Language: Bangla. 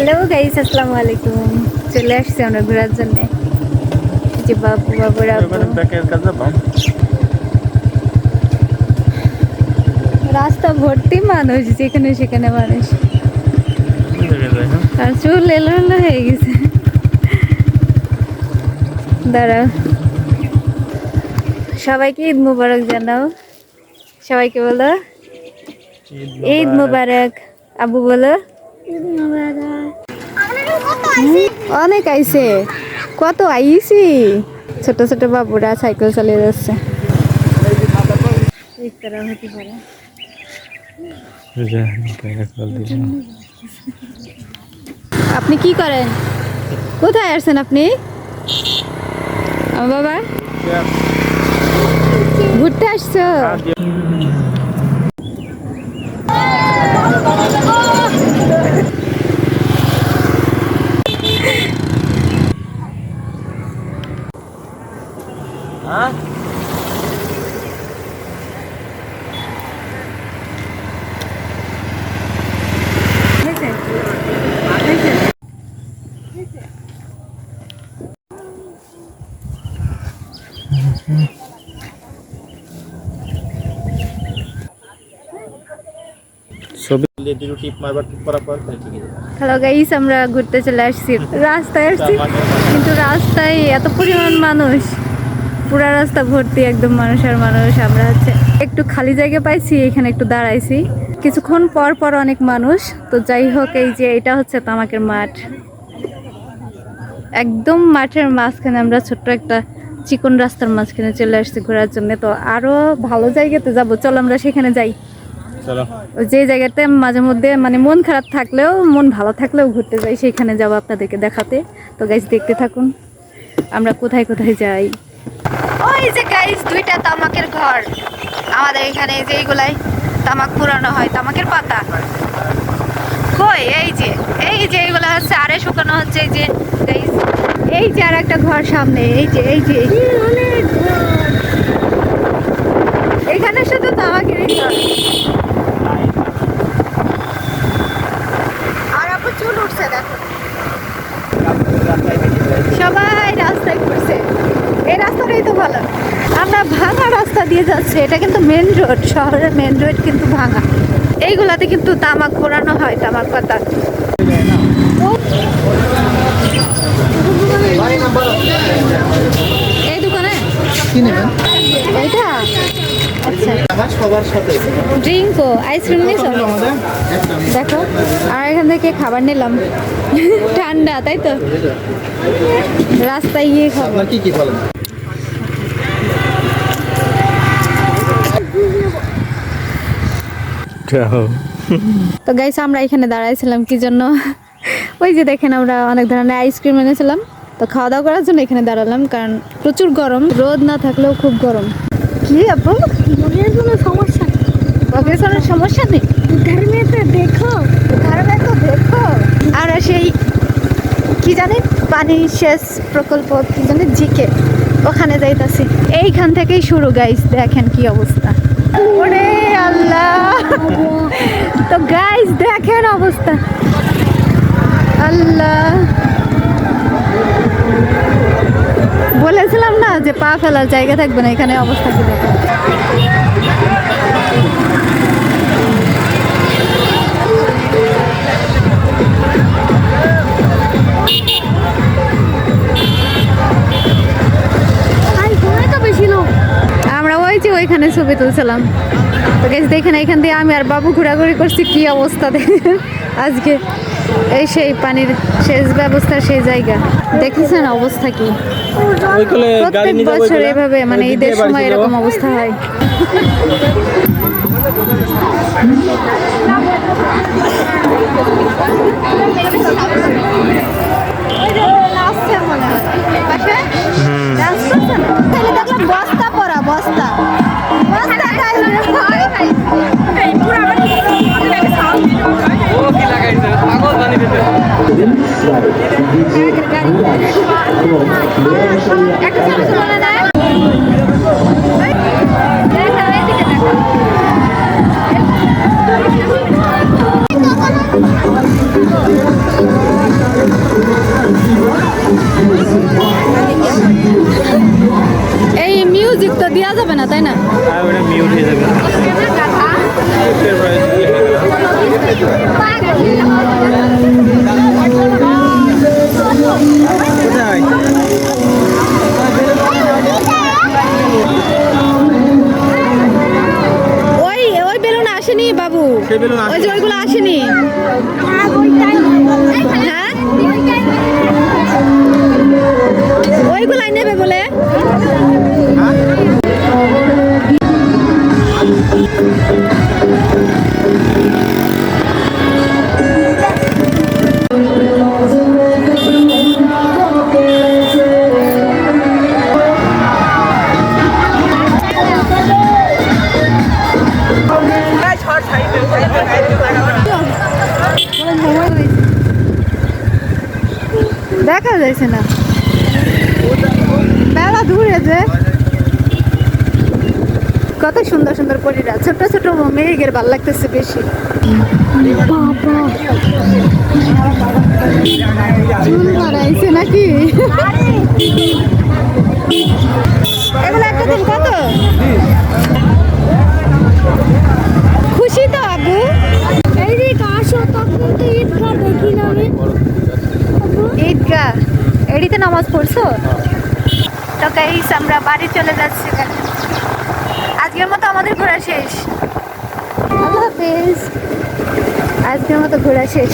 হ্যালো গাইস আসসালামু আলাইকুম। চলে আসছি আমরা ঘোরার জন্য। যে বাবু বাবুরা রাস্তা ভর্তি মানুষ যেখানে সেখানে মানুষ। হ্যাঁ আর চুল এলো এলো হয়ে গেছে। দাঁড়াও। সবাইকে ঈদ মুবারক জানাও। সবাইকে বলো। ঈদ মুবারক। আবু বলো। অনেক আইছে। কত আইছি? ছোট ছোট বাবুরা সাইকেল চালিয়ে যাচ্ছে। আপনি কি করেন? কোথায় আসছেন আপনি? বাবা? ঘুরতে আসছো হ্যাঁ ছবি দুটো টিপ মারবার টিপ করার পর তাহলে ঠিক আছে হ্যালো গাইস আমরা ঘুরতে চলে আসছি। রাস্তায় আসছি কিন্তু রাস্তায় এত পরিমাণ মানুষ। পুরা রাস্তা ভর্তি একদম মানুষ আর মানুষ। আমরা হচ্ছে একটু খালি জায়গা পাইছি এখানে একটু দাঁড়াইছি। কিছুক্ষণ পর পর অনেক মানুষ। তো যাই হোক এই যে এটা হচ্ছে তামাকের মাঠ। একদম মাঠের মাঝখানে আমরা ছোট্ট একটা চিকন রাস্তার মাঝখানে চলে আসছি ঘোরার জন্য। তো আরও ভালো জায়গাতে যাব। চলো আমরা সেখানে যাই। যে জায়গাতে মাঝে মধ্যে মানে মন খারাপ থাকলেও মন ভালো থাকলেও ঘুরতে যাই। সেখানে যাব আপনাদেরকে দেখাতে। তো গাইজ দেখতে থাকুন। আমরা কোথায় কোথায় যাই? ওই যে গাইজ দুইটা তামাকের ঘর। আমাদের এখানে যে এইগুলাই তামাক পুরানো হয়, তামাকের পাতা। কই, এই যে এই যে এইগুলো হচ্ছে, আরে শুকানো হচ্ছে, এই যে এই যে আর একটা ঘর সামনে, এই যে এই যে এখানে শুধু তামাকেরই ঘর। আর আপু চুল উঠছে, দেখো সবাই রাস্তায় ঘুরছে এই রাস্তাটাই তো ভালো আমরা ভাঙা রাস্তা দিয়ে যাচ্ছে। এটা কিন্তু মেন রোড শহরের মেন রোড কিন্তু ভাঙা। এইগুলাতে কিন্তু তামাক পোড়ানো হয় তামাক পাতা। এই দোকানে? কি নেবেন? আচ্ছা। আমার সবার ড্রিঙ্কও আইসক্রিম নিয়েছো দেখো আর এখান থেকে খাবার নিলাম। ঠান্ডা তাই তো? রাস্তায় গিয়ে খাব। আপনার কি কি বলেন? তো গাইস আমরা এখানে দাঁড়াইছিলাম কি জন্য? ওই যে দেখেন আমরা অনেক ধরনের আইসক্রিম এনেছিলাম। তো খাওয়া দাওয়া করার জন্য এখানে দাঁড়ালাম কারণ প্রচুর গরম রোদ না থাকলেও খুব গরম। কি আপু? মনের কোনো সমস্যা? নেই অগ্রেসরের সমস্যা নেই। উদ্ধার মেয়ে তো দেখো ধারণা তো দেখো। আর সেই কি জানি পানি সেচ প্রকল্প কি জানি জিকে ওখানে যাইতাছি। এইখান থেকেই শুরু গাইস দেখেন কি অবস্থা। আল্লাহ। তো গাইস দেখেন অবস্থা। আল্লাহ। বলেছিলাম না যে পা ফেলার জায়গা থাকবে না, এখানে অবস্থা কি দেখো ওইখানে ছবি তুলছিলাম। তো গেছি দেখেন এখান দিয়ে আমি আর বাবু ঘোরাঘুরি করছি কি অবস্থা দেখেন? আজকে এই সেই পানির সেচ ব্যবস্থা সেই জায়গা। দেখেছেন অবস্থা কি? প্রত্যেক বছর এভাবে মানে ঈদের সময় এরকম অবস্থা হয়। এই মিউজিক তো দিয়া যাবে না তাই না? ওই ওই বেলুন আসেনি বাবু। ওই যে ওইগুলো আসেনি। দেখা যাচ্ছে না। মেলা দূরে যে। কত সুন্দর সুন্দর পরীরা। ছোট ছোট মেয়েদের ভালো লাগতেছে বেশি। নাকি? নামাজ পড়ছো? তো গাইস আমরা বাড়ি চলে যাচ্ছি আজকের মতো আমাদের ঘোরা শেষ। আল্লাহ হাফেজ। আজকের মতো ঘোরা শেষ।